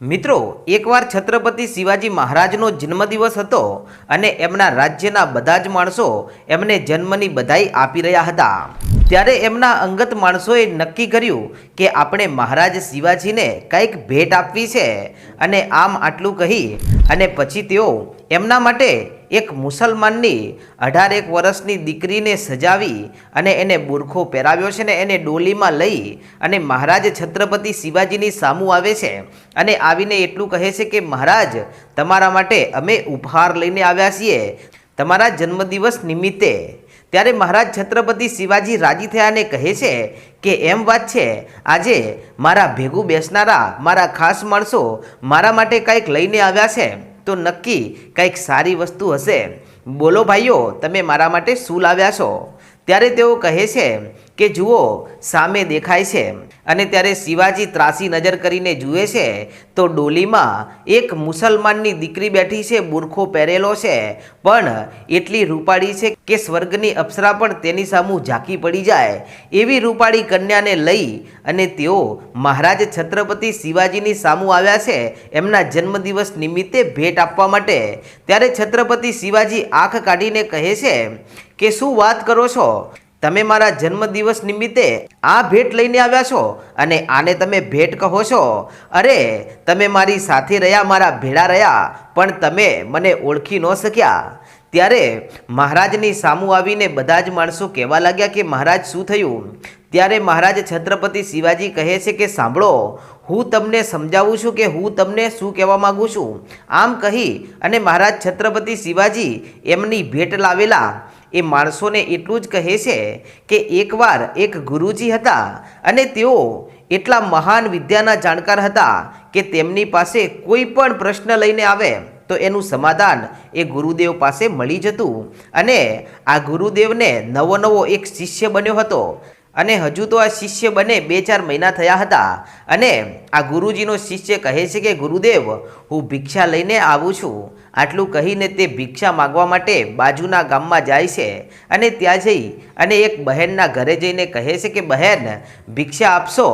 મિત્રો, એકવાર છત્રપતિ શિવાજી મહારાજનો જન્મદિવસ હતો અને એમના રાજ્યના બધા જ માણસો એમને જન્મની બધાઈ આપી રહ્યા હતા. ત્યારે એમના અંગત માણસોએ નક્કી કર્યું કે આપણે મહારાજ શિવાજીને કંઈક ભેટ આપવી છે અને આમ આટલું કહી અને પછી તેઓ એમના માટે એક મુસલમાનની અઢાર એક વર્ષની દીકરીને સજાવી અને એને બુરખો પહેરાવ્યો છે ને એને ડોલીમાં લઈ અને મહારાજ છત્રપતિ શિવાજીની સામું આવે છે અને આવીને એટલું કહે છે કે મહારાજ, તમારા માટે અમે ઉપહાર લઈને આવ્યા છીએ. તમારા જન્મદિવસ નિમિત્તે ત્યારે મહારાજ છત્રપતિ શિવાજી રાજી થયા અને કહે છે કે એમ વાત છે, આજે મારા ભેગું બેસનારા, મારા ખાસ માણસો મારા માટે કંઈક લઈને આવ્યા છે, તો નક્કી કંઈક સારી વસ્તુ હશે. બોલો ભાઈઓ, તમે મારા માટે શું લાવ્યા છો? ત્યારે તેઓ કહે છે કે જુઓ, સામે દેખાય છે. અને ત્યારે શિવાજી ત્રાસી નજર કરીને જુએ છે, તો ડોલીમાં એક મુસલમાનની દીકરી બેઠી છે, બુરખો પહેરેલો છે. પણ એટલી રૂપાળી છે કે સ્વર્ગની અપ્સરા પણ તેની સામું ઝાંકી પડી જાય. એવી રૂપાળી કન્યાને લઈ અને તેઓ મહારાજ છત્રપતિ શિવાજીની સામું આવ્યા છે, એમના જન્મદિવસ નિમિત્તે ભેટ આપવા માટે. ત્યારે છત્રપતિ શિવાજી આંખ કાઢીને કહે છે કે, શું વાત કરો છો? તમે મારા જન્મદિવસ નિમિત્તે આ ભેટ લઈને આવ્યા છો અને આને તમે ભેટ કહો છો? અરે, તમે મારી સાથે રહ્યા, મારા ભેળા રહ્યા, પણ તમે મને ઓળખી ન શક્યા. ત્યારે મહારાજની સામું આવીને બધા જ માણસો કહેવા લાગ્યા કે, મહારાજ, શું થયું? ત્યારે મહારાજ છત્રપતિ શિવાજી કહે છે કે, સાંભળો, હું તમને સમજાવું છું કે હું તમને શું કહેવા માગું છું. આમ કહી અને મહારાજ છત્રપતિ શિવાજી એમની ભેટ લાવેલા. એ માણસોને એટલું જ કહે છે કે એકવાર એક ગુરુજી હતા અને તેઓ એટલા મહાન વિદ્યાના જાણકાર હતા કે તેમની પાસે કોઈ પણ પ્રશ્ન લઈને આવે તો એનું સમાધાન એ ગુરુદેવ પાસે મળી જતું અને આ ગુરુદેવને નવો નવો એક શિષ્ય બન્યો હતો. અને હજુ તો આ શિષ્ય બને બે ચાર મહિના થયા હતા અને આ ગુરુજીનો શિષ્ય કહે છે કે ગુરુદેવ, હું ભિક્ષા લઈને આવું છું. આટલું કહીને તે ભિક્ષા માગવા માટે બાજુના ગામમાં જાય છે અને ત્યાં જઈ અને એક બહેનના ઘરે જઈને કહે છે કે, બહેન, ભિક્ષા આપશો?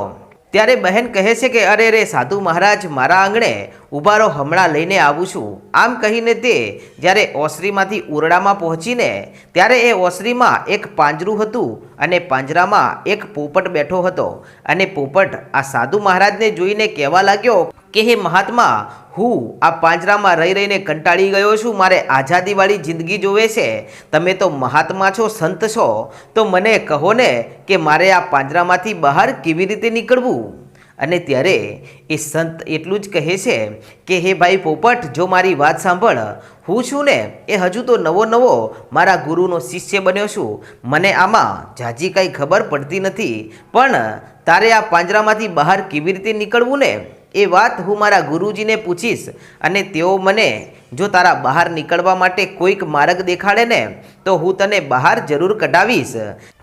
ત્યારે બહેન કહે છે કે, અરે રે સાધુ મહારાજ, મારા આંગણે ઊભા રહો હમણાં લઈને આવું છું. આમ કહીને તે જ્યારે ઓસરીમાંથી ઉરડામાં પહોંચીને, ત્યારે એ ઓસરીમાં એક પાંજરું હતું અને પાંજરામાં એક પોપટ બેઠો હતો. અને પોપટ આ સાધુ મહારાજને જોઈને કહેવા લાગ્યો કે, હે મહાત્મા હું આ પાંજરામાં રહી રહીને કંટાળી ગયો છું, મારે આઝાદીવાળી જિંદગી જોવે છે. તમે તો મહાત્મા છો, સંત છો. તો મને કહો ને કે મારે આ પાંજરામાંથી બહાર કેવી રીતે નીકળવું? અને ત્યારે એ સંત એટલું જ કહે છે કે, હે ભાઈ પોપટ, જો મારી વાત સાંભળ. હું છું ને એ હજુ તો નવો નવો મારા ગુરુનો શિષ્ય બન્યો છું. મને આમાં જાજી કાંઈ ખબર પડતી નથી. પણ તારે આ પાંજરામાંથી બહાર કેવી રીતે નીકળવું ને? એ વાત હું મારા ગુરુજીને પૂછીશ અને તેઓ મને, જો તારા બહાર નીકળવા માટે કોઈક માર્ગ દેખાડે ને, તો હું તને બહાર જરૂર કઢાવીશ.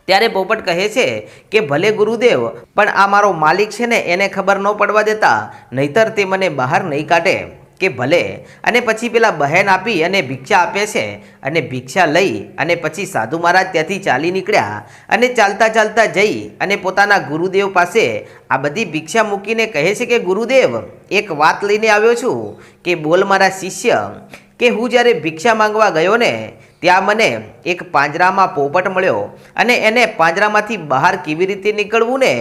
ત્યારે પોપટ કહે છે કે, ભલે ગુરુદેવ, પણ આ મારો માલિક છે ને, એને ખબર ન પડવા દેતા, નહીતર તે મને બહાર નહીં કાઢે. કે ભલે, અને પછી પેલા બહેન આપી અને ભિક્ષા આપે છે, અને ભિક્ષા લઈ અને પછી સાધુ મહારાજ ત્યાંથી ચાલી નીકળ્યા અને ચાલતા ચાલતા જઈ અને પોતાના ગુરુદેવ પાસે આ બધી ભિક્ષા મૂકીને કહે છે કે, ગુરુદેવ, એક વાત લઈને આવ્યો છું કે બોલ મારા શિષ્ય કે હું જ્યારે ભિક્ષા માંગવા ગયો ને, ત્યાં મને એક પાંજરામાં પોપટ મળ્યો અને એને પાંજરામાંથી બહાર કેવી રીતે નીકળવું ને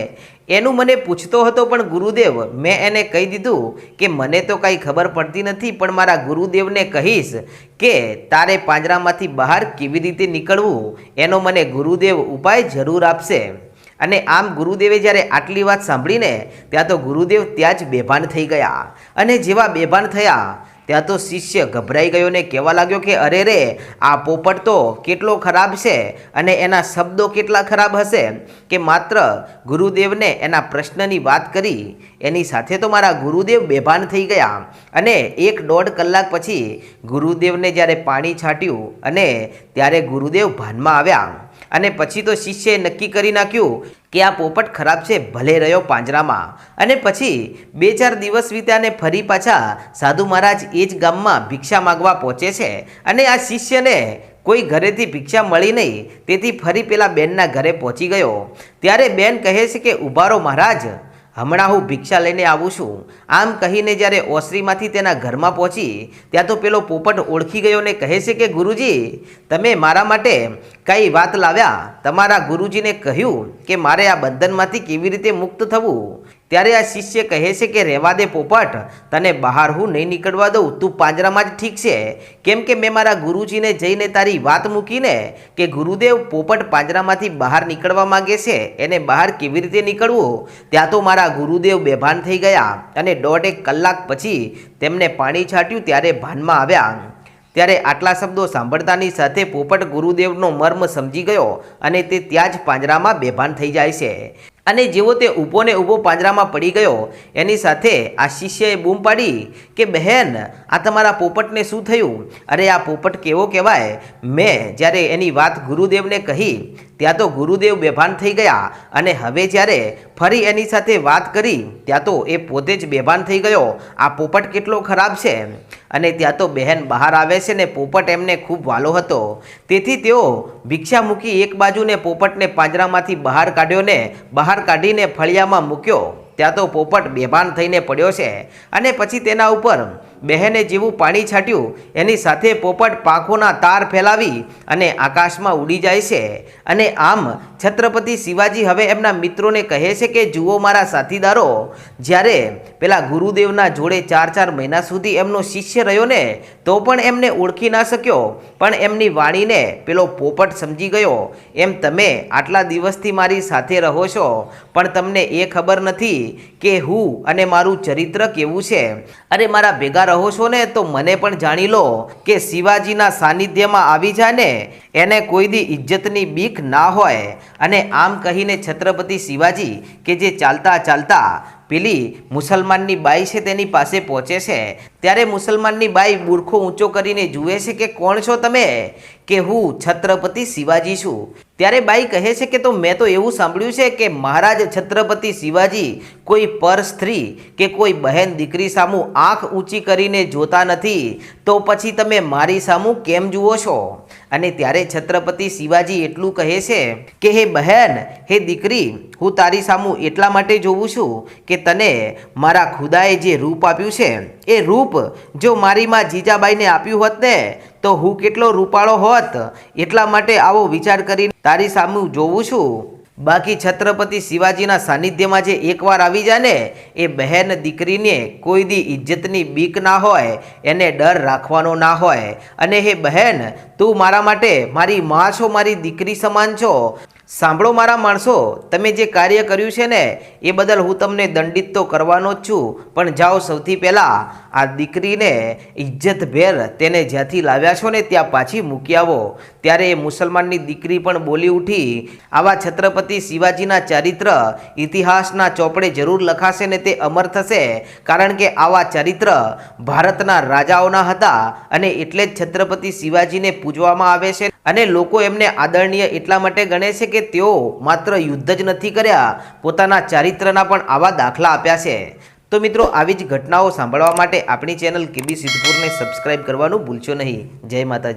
એનું મને પૂછતો હતો પણ ગુરુદેવ, મેં એને કહી દીધું કે મને તો કાંઈ ખબર પડતી નથી, પણ મારા ગુરુદેવને કહીશ કે તારે પાંજરામાંથી બહાર કેવી રીતે નીકળવું, એનો મને ગુરુદેવ ઉપાય જરૂર આપશે. અને આમ ગુરુદેવે જ્યારે આટલી વાત સાંભળીને, ત્યાં તો ગુરુદેવ ત્યાં જ બેભાન થઈ ગયા. અને જેવા બેભાન થયા ત્યાં તો શિષ્ય ગભરાઈ ગયો ને કહેવા લાગ્યો કે, અરે રે, આ પોપટ તો કેટલો ખરાબ છે અને એના શબ્દો કેટલા ખરાબ હશે? કે માત્ર ગુરુદેવને એના પ્રશ્નની વાત કરી. એની સાથે તો મારા ગુરુદેવ બેભાન થઈ ગયા અને એક દોઢ કલાક પછી ગુરુદેવને જ્યારે પાણી છાંટ્યું અને ત્યારે ગુરુદેવ ભાનમાં આવ્યા. અને પછી તો શિષ્યએ નક્કી કરી નાખ્યું કે આ પોપટ ખરાબ છે, ભલે રહ્યો પાંજરામાં. અને પછી બે ચાર દિવસ વીત્યાને ફરી પાછા સાધુ મહારાજ એ જ ગામમાં ભિક્ષા માગવા પહોંચે છે. અને આ શિષ્યને કોઈ ઘરેથી ભિક્ષા મળી નહીં, તેથી ફરી પેલા બેનના ઘરે પહોંચી ગયો. ત્યારે બેન કહે છે કે, ઉભારો મહારાજ હમણાં હું ભિક્ષા લઈને આવું છું. આમ કહીને જ્યારે ઓસરીમાંથી તેના ઘરમાં પહોંચી, ત્યાં તો પેલો પોપટ ઓળખી ગયો ને કહે છે કે, ગુરુજી, તમે મારા માટે કઈ વાત લાવ્યા? તમારા ગુરુજીને કહ્યું કે, મારે આ બંધનમાંથી કેવી રીતે મુક્ત થવું? ત્યારે આ શિષ્ય કહે છે કે રહેવા દે પોપટ, તને બહાર હું નહીં નીકળવા દઉં, તું પાંજરામાં જ ઠીક છે. કેમ કે મેં મારા ગુરુજીને જઈને તારી વાત મૂકીને કે ગુરુદેવ પોપટ પાંજરામાંથી બહાર નીકળવા માંગે છે, એને બહાર કેવી રીતે નીકળવું? ત્યાં તો મારા ગુરુદેવ બેભાન થઈ ગયા અને દોઢ એક કલાક પછી તેમને પાણી છાંટ્યું ત્યારે ભાનમાં આવ્યા. ત્યારે આટલા શબ્દો સાંભળતાની સાથે પોપટ ગુરુદેવનો મર્મ સમજી ગયો અને તે ત્યાં જ પાંજરામાં બેભાન થઈ જાય છે. અને જેવો તે ઊભો ને ઊભો પાંજરામાં પડી ગયો, એની સાથે આ શિષ્યએ બૂમ પાડી કે, બહેન, આ તમારા પોપટને શું થયું? અરે, આ પોપટ કેવો કહેવાય? મેં જ્યારે એની વાત ગુરુદેવને કહી ત્યાં તો ગુરુદેવ બેભાન થઈ ગયા અને હવે જ્યારે ફરી એની સાથે વાત કરી, ત્યાં તો એ પોતે જ બેભાન થઈ ગયો. આ પોપટ કેટલો ખરાબ છે? અને ત્યાં તો બહેન બહાર આવે છે ને પોપટ એમને ખૂબ વાલો હતો. તેથી તેઓ ભિક્ષા મૂકી એક બાજુને પોપટને પાંજરામાંથી બહાર કાઢ્યો ને બહાર કાઢીને ફળિયામાં મૂક્યો. ત્યાં તો પોપટ બેભાન થઈને પડ્યો છે. અને પછી તેના ઉપર બહેને જેવું પાણી છાંટ્યું, એની સાથે પોપટ પાંખોના તાર ફેલાવી અને આકાશમાં ઉડી જાય છે. અને આમ છત્રપતિ શિવાજી હવે એમના મિત્રોને કહે છે કે, જુઓ મારા સાથીદારો, જ્યારે પેલા ગુરુદેવના જોડે ચાર ચાર મહિના સુધી એમનો શિષ્ય રહ્યો ને, તો પણ એમને ઓળખી ના શક્યો. પણ એમની વાણીને પેલો પોપટ સમજી ગયો. એમ તમે આટલા દિવસથી મારી સાથે રહો છો, પણ તમને એ ખબર નથી કે હું અને મારું ચરિત્ર કેવું છે. અરે મારા ભેગા રહો છો ને તો મને પણ જાણી લો કે શિવાજીના સાનિધ્યમાં આવી જાય ને એને કોઈ દી ઇજ્જતની બીક ના હોય. અને આમ કહીને છત્રપતિ શિવાજી કે જે ચાલતા ચાલતા પેલી મુસલમાનની બાઈ છે તેની પાસે પહોંચે છે. ત્યારે મુસલમાનની બાઈ બુરખો ઊંચો કરીને જુએ છે કે કોણ છો તમે? કે હું છત્રપતિ શિવાજી છું. ત્યારે બાઈ કહે છે કે તો મેં તો એવું સાંભળ્યું છે કે મહારાજ છત્રપતિ શિવાજી કોઈ પર સ્ત્રી કે કોઈ બહેન દીકરી સામું આંખ ઊંચી કરીને જોતા નથી, તો પછી તમે મારી સામું કેમ જુઓ છો? અને ત્યારે છત્રપતિ શિવાજી એટલું કહે છે કે, હે બહેન, હે દીકરી, હું તારી સામું એટલા માટે જોઉં છું કે તને મારા ખુદાએ જે રૂપ આપ્યું છે, એ રૂપ જો મારી માં જીજાબાઈને આપ્યું હોત ને, તો હું કેટલો રૂપાળો હોત? એટલા માટે આવો વિચાર કરીને તારી સામે જોઉં છું. બાકી છત્રપતિ શિવાજીના સાનિધ્યમાં જે એકવાર આવી જાય ને, એ બહેન દીકરીને કોઈ દી ઇજ્જતની બીક ના હોય, એને ડર રાખવાનો ના હોય. અને હે બહેન, તું મારા માટે મારી માં છો, મારી દીકરી સમાન છો. સાંભળો મારા માણસો, તમે જે કાર્ય કર્યું છે ને, એ બદલ હું તમને દંડિત તો કરવાનો જ છું, પણ જાઓ સૌથી પહેલાં આ દીકરીને ઇજ્જતભેર તેને જ્યાંથી લાવ્યા છો ને ત્યાં પાછી મૂકી આવો. ત્યારે એ મુસલમાનની દીકરી પણ બોલી ઉઠી, આવા છત્રપતિ શિવાજીના ચારિત્ર ઇતિહાસના ચોપડે જરૂર લખાશે ને તે અમર થશે, કારણ કે આવા ચરિત્ર ભારતના રાજાઓના હતા અને એટલે જ છત્રપતિ શિવાજીને પૂજવામાં આવે છે અને લોકો એમને આદરણીય એટલા માટે ગણે છે કે તેઓ માત્ર યુદ્ધ જ નથી કર્યા, પોતાના ચારિત્રના પણ આવા દાખલા આપ્યા છે. તો મિત્રો, આવી જ ઘટનાઓ સાંભળવા માટે આપણી ચેનલ કેબી સિદ્ધપુરને સબસ્ક્રાઈબ કરવાનું ભૂલશો નહીં. જય માતાજી.